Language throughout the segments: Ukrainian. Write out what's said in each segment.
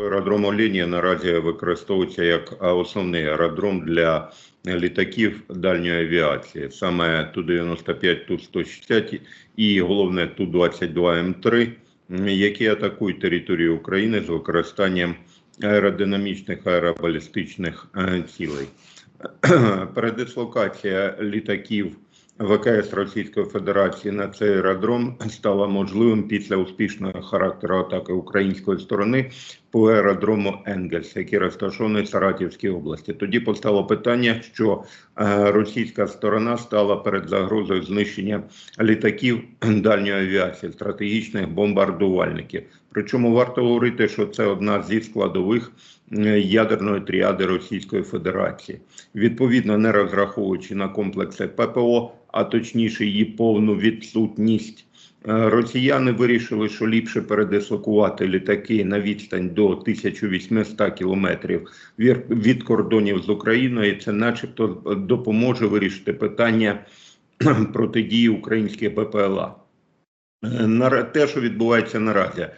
Аеродром Олінія наразі використовується як основний аеродром для літаків дальньої авіації, саме Ту-95, Ту-160 і головне Ту-22М3, які атакують територію України з використанням аеродинамічних аеробалістичних е, цілей. Передислокація літаків ВКС Російської Федерації на цей аеродром стала можливим після успішного характеру атаки української сторони по аеродрому Енгельс, який розташований в Саратівській області. Тоді постало питання, що е, російська сторона стала перед загрозою знищення літаків дальньої авіації, стратегічних бомбардувальників. Причому варто говорити, що це одна зі складових е, ядерної тріади Російської Федерації. Відповідно, не розраховуючи на комплекси ППО, а точніше її повну відсутність. Е, Росіяни вирішили, що ліпше передислокувати літаки на відстань до 1800 кілометрів від кордонів з Україною. І це, начебто, допоможе вирішити питання протидії українських БПЛА. Е, Те, що відбувається наразі, е,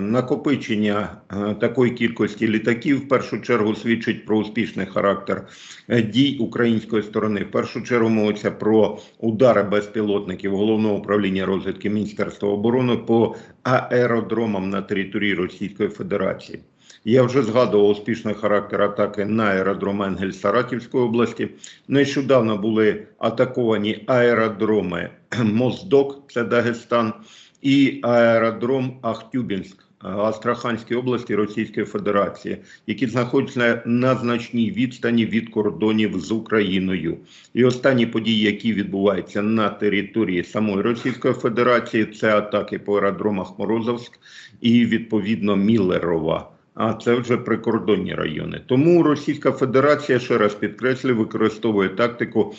накопичення е, такої кількості літаків в першу чергу свідчить про успішний характер е, дій української сторони. В першу чергу мовиться про удари безпілотників головного управління розвідки Міністерства оборони по аеродромам на території Російської Федерації. Я вже згадував успішний характер атаки на аеродром Енгель Саратівської області. Нещодавно були атаковані аеродроми Моздок, це Дагестан, і аеродром Ахтюбінськ. е, Астраханській області Російської Федерації, які знаходяться на значній відстані від кордонів з Україною, і останні події, які відбуваються на території самої Російської Федерації, це атаки по аеродромах Морозовськ і відповідно Міллерова. А це вже прикордонні райони. Тому Російська Федерація ще раз підкреслюю, використовує тактику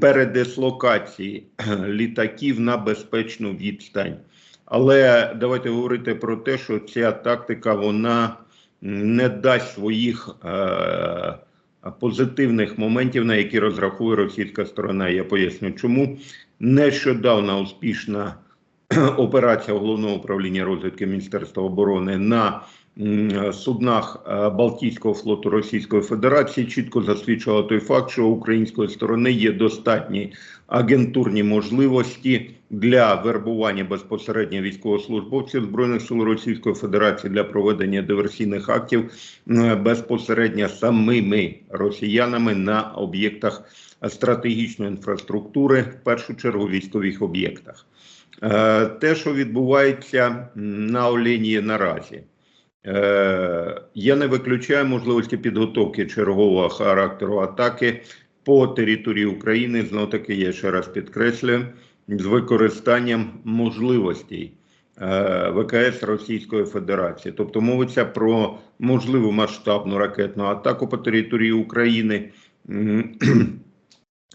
передислокації літаків на безпечну відстань. Але давайте говорити про те, що ця тактика вона не дасть своїх е- позитивних моментів, на які розрахує російська сторона. Я поясню, чому нещодавно успішна операція головного управління розвідки Міністерства оборони на суднах е, Балтійського флоту Російської Федерації чітко засвідчувала той факт, що української сторони є достатні агентурні можливості для вербування безпосередньо військовослужбовців збройних сил Російської Федерації для проведення диверсійних актів безпосередньо самими росіянами на об'єктах стратегічної інфраструктури, в першу чергу військових об'єктах. Е, Те, що відбувається на Олені наразі, Е, я не виключаю можливості підготовки чергового характеру атаки по території України. Знов таки, я ще раз підкреслюю, з використанням можливостей е, ВКС Російської Федерації. Тобто мовиться про можливу масштабну ракетну атаку по території України.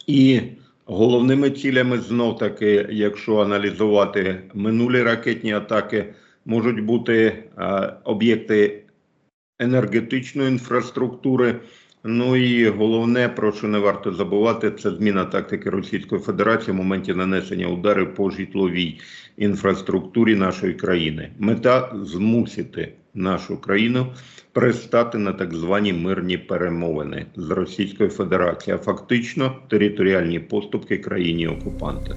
І головними цілями знов таки, якщо аналізувати минулі ракетні атаки, можуть бути е, об'єкти енергетичної інфраструктури. Ну і головне, про що не варто забувати, це зміна тактики Російської Федерації в моменті нанесення ударів по житловій інфраструктурі нашої країни. Мета змусити нашу країну пристати на так звані мирні перемовини з Російською Федерацією, а фактично територіальні поступки країні окупанта.